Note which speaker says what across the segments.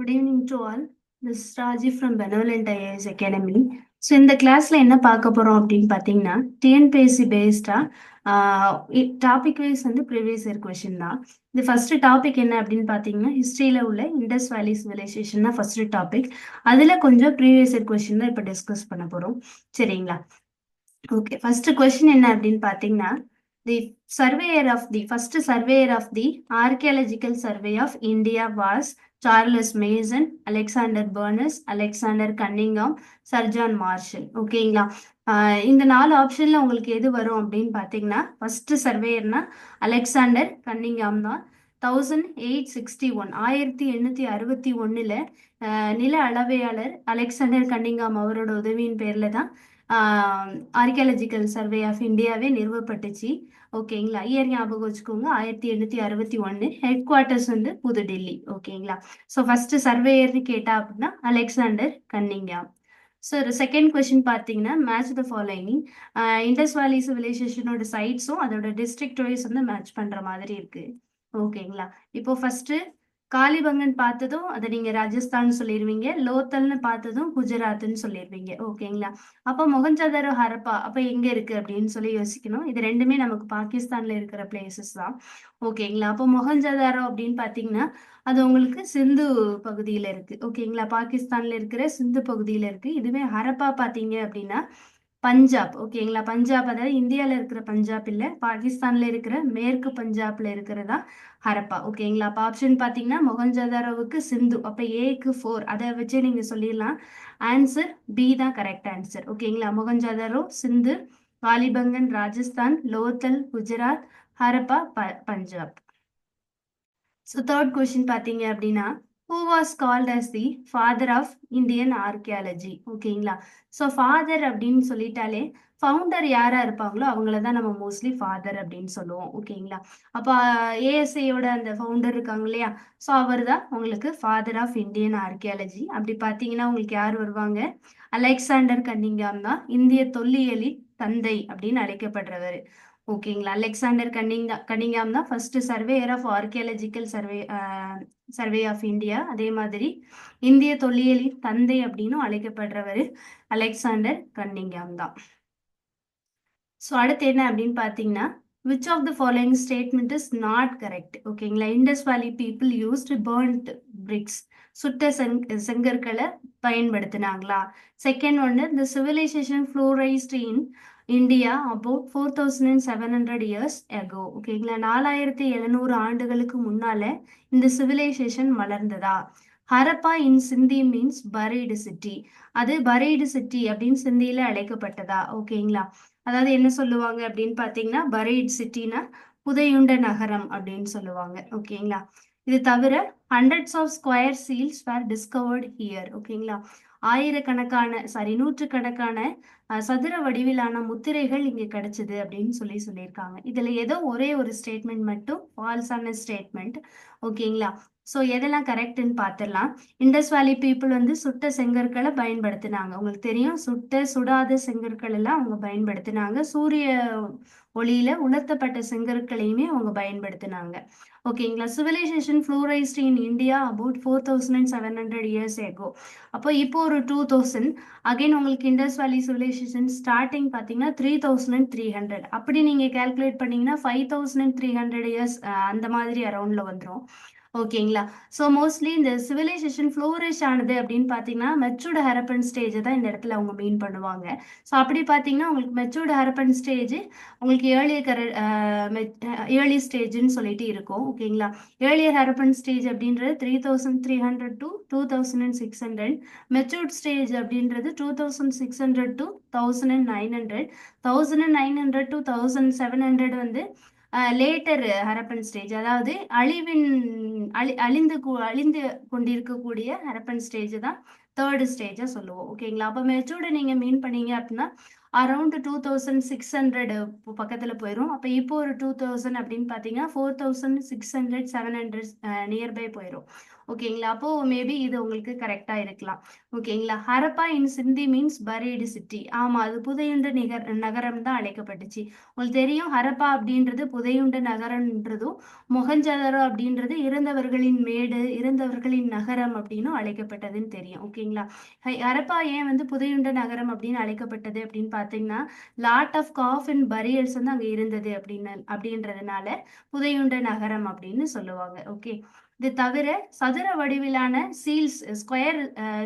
Speaker 1: Good evening to all this Raji from benevolent IAS academy so இந்த கிளாஸ்ல என்ன பார்க்க போறோம் அப்படின்னு பார்த்தீங்கன்னா டிஎன்பிஎஸ்சி பேஸ்டா டாபிக் வைஸ் வந்து ப்ரீவியஸ் இயர் கொஷின் தான். இது ஃபர்ஸ்ட் டாபிக் என்ன அப்படின்னு பார்த்தீங்கன்னா ஹிஸ்ட்ரியில உள்ள இண்டஸ் வேலி சிவிலைசேஷன் தான் ஃபர்ஸ்ட் டாபிக் அதுல கொஞ்சம் ப்ரீவியஸ் இயர் கொஷின் தான் இப்போ டிஸ்கஸ் பண்ண போறோம். சரிங்களா? ஓகே ஃபர்ஸ்ட் கொஷின் என்ன அப்படின்னு பார்த்தீங்கன்னா the surveyor of the first surveyor of the archaeological survey of India was Charles Masson Alexander Burnes Alexander Cunningham sir John Marshall ஓகேங்களா ஆஹ் இந்த நாலு ஆப்ஷன்ல உங்களுக்கு எது வரும் அப்படின்னு பார்த்தீங்கன்னா ஃபர்ஸ்ட் சர்வேயர்னா அலெக்சாண்டர் கன்னிங்காம் தான். தௌசண்ட் எயிட் சிக்ஸ்டி ஒன் ஆயிரத்தி எண்ணூத்தி அறுபத்தி ஒண்ணுல நில அளவையாளர் அலெக்சாண்டர் கன்னிங்காம் அவரோட உதவியின் பேர்ல தான் ஆர்கியாலஜிக்கல் சர்வே ஆஃப் இந்தியாவே நிறுவப்பட்டுச்சு. ஓகேங்களா? இயர் ஞாபகம் வச்சுக்கோங்க. ஆயிரத்தி எண்ணூத்தி அறுபத்தி ஒன்னு ஹெட் குவார்ட்டர்ஸ் வந்து புதுடெல்லி. ஓகேங்களா? ஸோ ஃபர்ஸ்ட் சர்வேயர்னு கேட்டா அப்படின்னா Alexander Cunningham so second question பார்த்தீங்கன்னா match the following Indus valley சிவிலைசேஷனோட சைட்ஸும் அதோட டிஸ்ட்ரிக்ட் வைஸ் வந்து மேட்ச் பண்ற மாதிரி இருக்கு. ஓகேங்களா? இப்போ ஃபர்ஸ்ட் காளிபங்கன் பார்த்ததும் அதை நீங்க ராஜஸ்தான் சொல்லிடுவீங்க லோத்தல்னு பார்த்ததும் குஜராத்னு சொல்லிடுவீங்க ஓகேங்களா? அப்போ மொகஞ்சதாரோ ஹரப்பா அப்போ எங்க இருக்கு அப்படின்னு சொல்லி யோசிக்கணும். இது ரெண்டுமே நமக்கு பாகிஸ்தான்ல இருக்கிற பிளேசஸ் தான். ஓகேங்களா? அப்போ மொகஞ்சதாரோ அப்படின்னு பாத்தீங்கன்னா அது உங்களுக்கு சிந்து பகுதியில இருக்கு. ஓகேங்களா? பாகிஸ்தான்ல இருக்கிற சிந்து பகுதியில இருக்கு. இதுவே ஹரப்பா பாத்தீங்க அப்படின்னா பஞ்சாப் ஓகேங்களா? பஞ்சாப் அதாவது இந்தியாவில் இருக்கிற பஞ்சாப் இல்லை பாகிஸ்தான்ல இருக்கிற மேற்கு பஞ்சாப்ல இருக்கிறதா ஹரப்பா ஓகேங்களா? அப்போ ஆப்ஷன் பார்த்தீங்கன்னா மொகஞ்சதாரோவுக்கு சிந்து அப்போ ஏக்கு ஃபோர் அதை வச்சே நீங்கள் சொல்லிடலாம். ஆன்சர் பி தான் கரெக்ட் ஆன்சர் ஓகேங்களா? மொகஞ்சதாரோ சிந்து காலிபங்கன் ராஜஸ்தான் லோத்தல் குஜராத் ஹரப்பா ப பஞ்சாப். ஸோ தேர்ட் கொஷின் பார்த்தீங்க அப்படின்னா who was called as the father of Indian archaeology ஓகேங்களா ஸோ ஃபாதர் அப்படின்னு சொல்லிட்டாலே ஃபவுண்டர் யாரா இருப்பாங்களோ அவங்கள தான் நம்ம மோஸ்ட்லி ஃபாதர் அப்படின்னு சொல்லுவோம். ஓகேங்களா அப்போ ஏஎஸ்ஐயோட அந்த ஃபவுண்டர் இருக்காங்க இல்லையா? ஸோ அவர் தான் உங்களுக்கு ஃபாதர் ஆஃப் இந்தியன் ஆர்கியாலஜி அப்படி பார்த்தீங்கன்னா உங்களுக்கு யார் வருவாங்க? அலெக்சாண்டர் கன்னிங்காம் தான். இந்திய தொல்லியலி தந்தை அப்படின்னு அழைக்கப்படுறவர். ஓகேங்களா அலெக்சாண்டர் கன்னிங்கா கன்னிங்காம் தான் first surveyor of archaeological survey survey of India அதே மாதிரி இந்திய தொல்லியலின் தந்தை அப்படின்னும் அழைக்கப்படுறவர் அலெக்சாண்டர் கன்னிங்காம் தான். ஸோ அடுத்து என்ன அப்படின்னு பார்த்தீங்கன்னா which of the following statement is not correct ஓகேங்களா Indus valley people used burnt bricks சுட்ட செங் செங்கற்களை பயன்படுத்தினாங்களா? செகண்ட் ஒன்று இந்த civilisation flourished in India about four thousand and seven hundred years ago ஓகேங்களா நாலாயிரத்தி எழுநூறு ஆண்டுகளுக்கு முன்னால இந்த சிவிலைசேஷன் வளர்ந்ததா? ஹரப்பா இன் சிந்தி மீன்ஸ் பரீடு சிட்டி அது பரீடு சிட்டி அப்படின்னு சிந்தியில அழைக்கப்பட்டதா? ஓகேங்களா அதாவது என்ன சொல்லுவாங்க அப்படின்னு பார்த்தீங்கன்னா பரீட் சிட்டினா புதையுண்ட நகரம் அப்படின்னு சொல்லுவாங்க. ஓகேங்களா? இது தவிர hundreds of square seals were discovered here ஓகேங்களா? ஆயிரக்கணக்கான சாரி நூற்றுக்கணக்கான சதுர வடிவிலான முத்திரைகள் இங்க கிடைச்சது அப்படின்னு சொல்லி சொல்லியிருக்காங்க. இதுல ஏதோ ஒரே ஒரு ஸ்டேட்மெண்ட் மட்டும் ஃபால்ஸான ஸ்டேட்மெண்ட் ஓகேங்களா? ஸோ எதெல்லாம் கரெக்ட்னு பார்த்துடலாம். இண்டஸ் வேலி பீப்புள் வந்து சுட்ட செங்கற்களை பயன்படுத்தினாங்க. உங்களுக்கு தெரியும் சுட்ட சுடாத செங்கற்கள் எல்லாம் அவங்க பயன்படுத்தினாங்க. சூரிய ஒளியில உலர்த்தப்பட்ட செங்கற்களையுமே அவங்க பயன்படுத்தினாங்க. ஓகேங்களா civilisation flourished in India about four thousand and seven hundred years ago அப்போ இப்போ ஒரு டூ தௌசண்ட் அகைன் உங்களுக்கு இண்டஸ் வேலி சிவிலைசேஷன் ஸ்டார்டிங் பார்த்தீங்கன்னா three thousand and three hundred அப்படி நீங்கள் கேல்குலேட் பண்ணீங்கன்னா five thousand and three hundred years அந்த மாதிரி அரௌண்டில் வந்துடும் ஓகேங்களா? ஸோ மோஸ்ட்லி இந்த சிவிலைசேஷன் ஃப்ளோரிஷ் ஆனது அப்படின்னு பார்த்தீங்கன்னா மெச்சூர்டு ஹரப்பன் ஸ்டேஜை தான் இந்த இடத்துல அவங்க மீன் பண்ணுவாங்க. ஸோ அப்படி பார்த்தீங்கன்னா உங்களுக்கு மெச்சூர்டு ஹரப்பன் ஸ்டேஜ் உங்களுக்கு ஏர்லியர் கர ஏர்லி ஸ்டேஜ்னு சொல்லிட்டு இருக்கும். ஓகேங்களா? ஏர்லியர் ஹரப்பன் ஸ்டேஜ் அப்படின்றது three thousand three hundred to two thousand and six hundred matured stage அப்படின்றது two thousand six hundred to thousand and nine hundred thousand and nine hundred to thousand seven hundred வந்து later Harappan stage அதாவது அழிவின் அழி அழிந்து அழிந்து கொண்டிருக்கக்கூடிய Harappan stage தான் third ஸ்டேஜா சொல்லுவோம். ஓகேங்களா அப்போ மெச்சூர்டு நீங்க மீன் பண்ணீங்க அப்படின்னா around two thousand six hundred பக்கத்தில் போயிடும் அப்போ இப்போ ஒரு டூ தௌசண்ட் அப்படின்னு பார்த்தீங்கன்னா four thousand six hundred seven hundred nearby போயிடும் ஓகேங்களா? அப்போ மேபி இது உங்களுக்கு கரெக்டாக இருக்கலாம். ஓகேங்களா? ஹரப்பா இன் சிந்தி மீன்ஸ் பரீடு சிட்டி ஆமாம் அது புதையுண்ட நிகர் நகரம் தான் அழைக்கப்பட்டுச்சு. உங்களுக்கு தெரியும் ஹரப்பா அப்படின்றது புதையுண்ட நகரம்ன்றதும் மொகஞ்சதரோ அப்படின்றது இறந்தவர்களின் மேடு இறந்தவர்களின் நகரம் அப்படின்னு அழைக்கப்பட்டதுன்னு தெரியும். ஓகேங்களா? ஹரப்பா ஏன் வந்து புதையுண்ட நகரம் அப்படின்னு அழைக்கப்பட்டது அப்படின்னு பார்த்தீங்கன்னா lot of calf and burials வந்து அங்கே இருந்தது அப்படின்னு அப்படின்றதுனால புதையுண்ட நகரம் அப்படின்னு சொல்லுவாங்க. ஓகே இது தவிர சதுர வடிவிலான சீல்ஸ் ஸ்கொயர்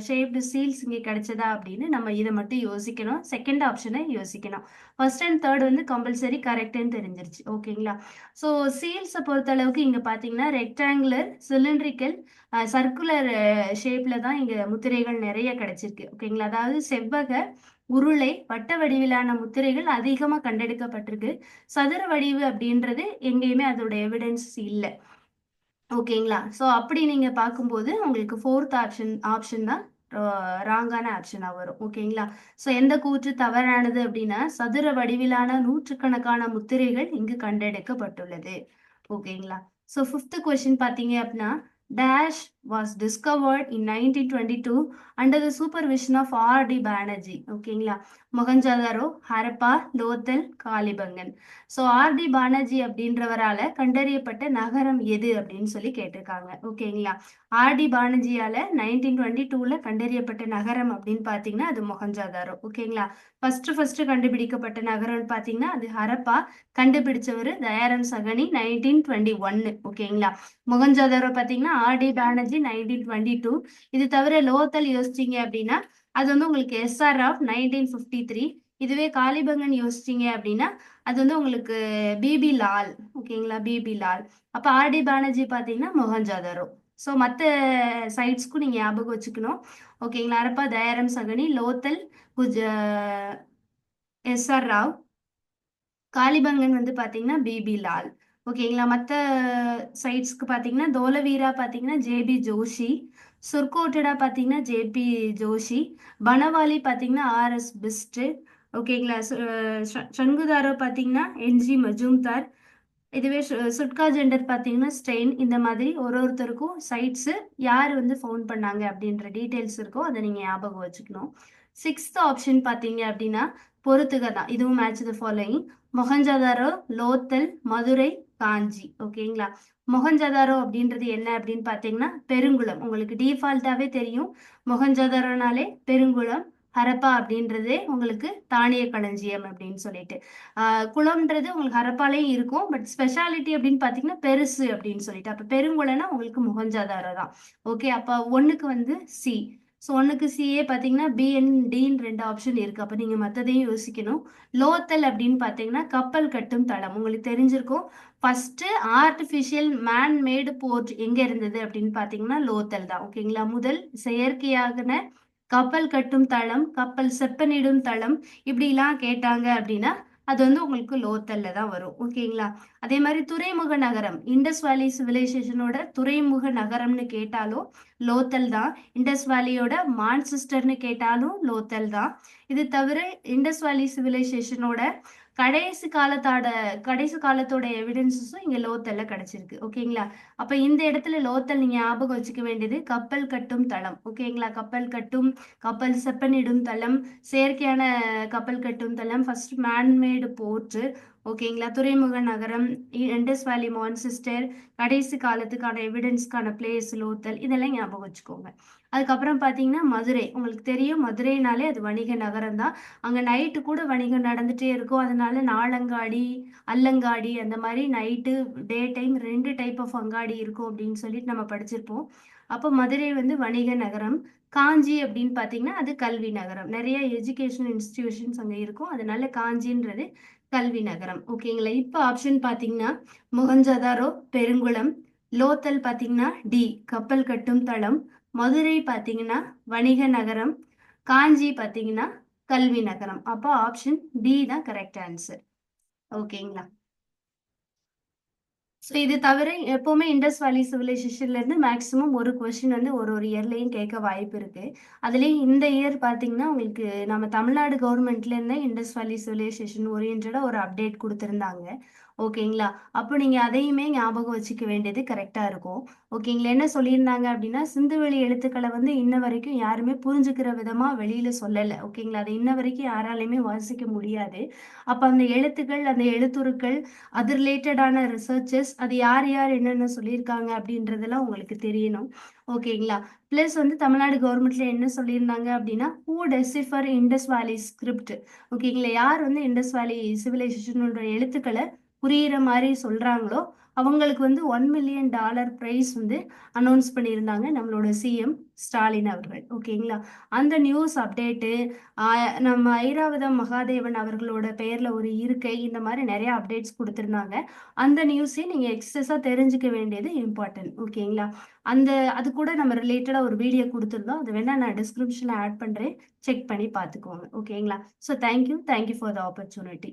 Speaker 1: ஷேப்டு சீல்ஸ் இங்கே கிடைச்சதா அப்படின்னு நம்ம இதை மட்டும் யோசிக்கணும். செகண்ட் ஆப்ஷனை யோசிக்கணும். ஃபர்ஸ்ட் அண்ட் தேர்ட் வந்து கம்பல்சரி கரெக்டுன்னு தெரிஞ்சிருச்சு. ஓகேங்களா ஸோ சீல்ஸை பொறுத்த அளவுக்கு இங்கே பார்த்தீங்கன்னா ரெக்டாங்குலர் சிலிண்ட்ரிக்கல் சர்க்குலர் ஷேப்பில் தான் இங்கே முத்திரைகள் நிறைய கிடைச்சிருக்கு. ஓகேங்களா அதாவது செவ்வக உருளை வட்ட வடிவிலான முத்திரைகள் அதிகமாக கண்டெடுக்கப்பட்டிருக்கு. சதுர வடிவு அப்படின்றது எங்கேயுமே அதோட எவிடன்ஸ் இல்லை. ஓகேங்களா? ஸோ அப்படி நீங்க பார்க்கும்போது உங்களுக்கு ஃபோர்த் ஆப்ஷன் ஆப்ஷன் தான் ராங்கான ஆப்ஷனாக வரும். ஓகேங்களா? ஸோ எந்த கூற்று தவறானது அப்படின்னா சதுர வடிவிலான நூற்றுக்கணக்கான முத்திரைகள் இங்கு கண்டெடுக்கப்பட்டுள்ளது. ஓகேங்களா? ஸோ ஃபிஃப்த் கொஸ்டின் பார்த்தீங்க அப்படின்னா dash was discovered in nineteen twenty two under the supervision of R D Banerji ஓகேங்களா மொகஞ்சாதாரோ ஹரப்பா லோத்தல் காலிபங்கன் ஸோ ஆர்டி பானர்ஜி அப்படின்றவரால கண்டறியப்பட்ட நகரம் எது அப்படின்னு சொல்லி கேட்டிருக்காங்க. ஓகேங்களா ஆர்டி பானர்ஜியால நைன்டீன் டுவெண்ட்டி டூல கண்டறியப்பட்ட நகரம் அப்படின்னு பார்த்தீங்கன்னா அது மொகஞ்சாதாரோ ஓகேங்களா ஃபர்ஸ்ட் ஃபர்ஸ்ட் கண்டுபிடிக்கப்பட்ட நகரம்னு பார்த்தீங்கன்னா அது ஹரப்பா. கண்டுபிடிச்சவர் தயாரம் சகனி நைன்டீன் டுவெண்ட்டி ஒன்னு ஓகேங்களா மொகஞ்சாதாரோ பார்த்தீங்கன்னா RD Banerji nineteen twenty two இது தவிர லோத்தல் யோசிச்சிங்க அப்படின்னா அது வந்து உங்களுக்கு SR of nineteen fifty three இதுவே காளிபங்கன் யோசிச்சிங்க அப்படின்னா அது வந்து உங்களுக்கு பிபி லால் ஓகேங்களா பிபி லால் அப்போ ஆர்டி பானர்ஜி பார்த்தீங்கன்னா மொஹஞ்சாதாரோ ஸோ மற்ற சைட்ஸ்க்கும் நீங்கள் ஞாபகம் வச்சுக்கணும். ஓகேங்களா அரப்பா தயாரம் சகனி லோத்தல் குஜ எஸ்ஆர் ராவ் காளிபங்கன் வந்து பார்த்தீங்கன்னா பிபி லால் ஓகேங்களா? மற்ற சைட்ஸ்க்கு பார்த்தீங்கன்னா தோலவீரா பார்த்தீங்கன்னா ஜேபி ஜோஷி. சுர்கோட்டடா பார்த்தீங்கன்னா ஜேபி ஜோஷி. பனவாலி பார்த்தீங்கன்னா ஆர்எஸ் பிஸ்ட்டு. ஓகேங்களா? சண்குதாரோ பார்த்தீங்கன்னா என்ஜி மஜூம்தார். இதுவே சுட்கா ஜெண்டர் பார்த்தீங்கன்னா ஸ்டெயின். இந்த மாதிரி ஒரு ஒருத்தருக்கும் சைட்ஸு யார் வந்து ஃபோன் பண்ணாங்க அப்படின்ற டீட்டெயில்ஸ் இருக்கோ அதை நீங்கள் ஞாபகம் வச்சுக்கணும். சிக்ஸ்த் ஆப்ஷன் பார்த்தீங்க அப்படின்னா பொறுத்துக தான் இதுவும் match the following Mohenjodaro Lothal Madurai Kanchi ஓகேங்களா? மொகஞ்சதாரோ அப்படின்றது என்ன அப்படின்னு பார்த்தீங்கன்னா பெருங்குளம். உங்களுக்கு டிஃபால்ட்டாவே தெரியும். மொகஞ்சதாரோனாலே பெருங்குளம் ஹரப்பா அப்படின்றதே உங்களுக்கு தானிய களஞ்சியம் அப்படின்னு சொல்லிட்டு. குளம்ன்றது உங்களுக்கு ஹரப்பாலையும் இருக்கும். பட் ஸ்பெஷாலிட்டி அப்படின்னு பார்த்தீங்கன்னா பெருசு அப்படின்னு சொல்லிட்டு. அப்போ பெருங்குளம்னா உங்களுக்கு முகஞ்சாதாரம் தான். ஓகே அப்போ ஒன்றுக்கு வந்து சி ஸோ ஒன்றுக்கு சிஏ பார்த்தீங்கன்னா பிஎன் டின்னு ரெண்டு ஆப்ஷன் இருக்குது அப்போ நீங்கள் மற்றதையும் யோசிக்கணும். லோத்தல் அப்படின்னு பார்த்தீங்கன்னா கப்பல் கட்டும் தளம். உங்களுக்கு தெரிஞ்சிருக்கும். ஃபஸ்ட்டு ஆர்டிஃபிஷியல் மேன்மேடு போர்ட் எங்கே இருந்தது அப்படின்னு பார்த்தீங்கன்னா லோத்தல் தான். ஓகேங்களா முதல் செயற்கையாகன கப்பல் கட்டும் தளம் கப்பல் செப்பனிடும் தளம் இப்படிலாம் கேட்டாங்க அப்படின்னா அது வந்து உங்களுக்கு லோத்தல்ல தான் வரும். ஓகேங்களா அதே மாதிரி துறைமுக நகரம். இண்டஸ் வேலி சிவிலைசேஷனோட துறைமுக நகரம்னு கேட்டாலும் லோத்தல் தான். இண்டஸ் வேலியோட மான்செஸ்டர்னு கேட்டாலும் லோத்தல் தான். இது தவிர இண்டஸ் வேலி சிவிலைசேஷனோட கடைசி காலத்தோட கடைசி காலத்தோட எவிடன்ஸஸும் இங்கே லோத்தல்ல கிடைச்சிருக்கு. ஓகேங்களா அப்போ இந்த இடத்துல லோத்தல் நீங்கள் ஞாபகம் வச்சுக்க வேண்டியது கப்பல் கட்டும் தளம். ஓகேங்களா கப்பல் கட்டும் கப்பல் செப்பனிடும் தளம் செயற்கையான கப்பல் கட்டும் தளம் ஃபர்ஸ்ட் மேன்மேடு போர்ட்டு ஓகேங்களா? துறைமுக நகரம் இண்டஸ் வேலி மான்செஸ்டர் கடைசி காலத்துக்கான எவிடன்ஸ்க்கான பிளேஸ் லோத்தல் இதெல்லாம் ஞாபகம் வச்சுக்கோங்க. அதுக்கப்புறம் பார்த்தீங்கன்னா மதுரை. உங்களுக்கு தெரியும் மதுரைனாலே அது வணிக நகரம் தான். அங்கே நைட்டு கூட வணிகம் நடந்துகிட்டே இருக்கும். அதனால நாளங்காடி அல்லங்காடி அந்த மாதிரி நைட்டு டே டைம் ரெண்டு டைப் ஆஃப் அங்காடி இருக்கும் அப்படின்னு சொல்லிட்டு நம்ம படிச்சிருப்போம். அப்போ மதுரை வந்து வணிக நகரம். காஞ்சி அப்படின்னு பார்த்தீங்கன்னா அது கல்வி நகரம். நிறைய எஜுகேஷன் இன்ஸ்டிடியூஷன்ஸ் அங்கே இருக்கும். அதனால காஞ்சின்றது கல்வி நகரம். ஓகேங்களா இப்போ ஆப்ஷன் பார்த்தீங்கன்னா முகஞ்சதாரோ பெருங்குளம் லோத்தல் பார்த்தீங்கன்னா டி கப்பல் கட்டும் தளம் மதுரை பார்த்தீங்கன்னா வணிக நகரம் காஞ்சி பார்த்தீங்கன்னா கல்வி நகரம். அப்போ ஆப்ஷன் டி தான் கரெக்ட் ஆன்சர் ஓகேங்களா ஸோ இது தவிர எப்போவுமே இண்டஸ் வேலி சிவிலைசேஷன்லேருந்து மேக்ஸிமம் ஒரு கொஷின் வந்து ஒரு ஒரு இயர்லேயும் கேட்க வாய்ப்பு இருக்குது அதுலேயும் இந்த இயர் பார்த்தீங்கன்னா உங்களுக்கு நம்ம தமிழ்நாடு கவர்மெண்ட்லேருந்தே இண்டஸ் வேலி சிவிலைசேஷன் ஓரியன்டாக ஒரு அப்டேட் கொடுத்துருந்தாங்க. ஓகேங்களா? அப்போ நீங்க அதையுமே ஞாபகம் வச்சுக்க வேண்டியது கரெக்டா இருக்கும். ஓகேங்களா? என்ன சொல்லியிருந்தாங்க அப்படின்னா சிந்துவெளி எழுத்துக்களை வந்து இன்ன வரைக்கும் யாருமே புரிஞ்சுக்கிற விதமா வெளியில சொல்லலை. ஓகேங்களா? அதை இன்ன வரைக்கும் யாராலையுமே வாசிக்க முடியாது. அப்ப அந்த எழுத்துக்கள் அந்த எழுத்துருக்கள் அது ரிலேட்டடான ரிசர்ச்சஸ் அது யார் யார் என்னென்ன சொல்லியிருக்காங்க அப்படின்றதெல்லாம் உங்களுக்கு தெரியணும். ஓகேங்களா? ப்ளஸ் வந்து தமிழ்நாடு கவர்மெண்ட்ல என்ன சொல்லியிருந்தாங்க அப்படின்னா who decipher Indus Valley script ஓகேங்களா? யார் வந்து இண்டஸ் வேலி சிவிலைசேஷனோட எழுத்துக்களை புரியிற மாதிரி சொல்றாங்களோ அவங்களுக்கு வந்து ஒன் மில்லியன் டாலர் ப்ரைஸ் வந்து அனௌன்ஸ் பண்ணியிருந்தாங்க நம்மளோட சிஎம் ஸ்டாலின் அவர்கள். ஓகேங்களா? அந்த நியூஸ் அப்டேட்டு நம்ம ஐராவதம் மகாதேவன் அவர்களோட பெயரில் ஒரு இருக்கை இந்த மாதிரி நிறைய அப்டேட்ஸ் கொடுத்துருந்தாங்க. அந்த நியூஸையும் நீங்கள் எக்ஸஸாக தெரிஞ்சுக்க வேண்டியது இம்பார்ட்டன்ட் ஓகேங்களா? அந்த அது கூட நம்ம ரிலேட்டடாக ஒரு வீடியோ கொடுத்துருந்தோம். அது வேணால் நான் டிஸ்கிரிப்ஷனில் ஆட் பண்ணுறேன் செக் பண்ணி பார்த்துக்கோங்க. ஓகேங்களா? So thank you thank you for the opportunity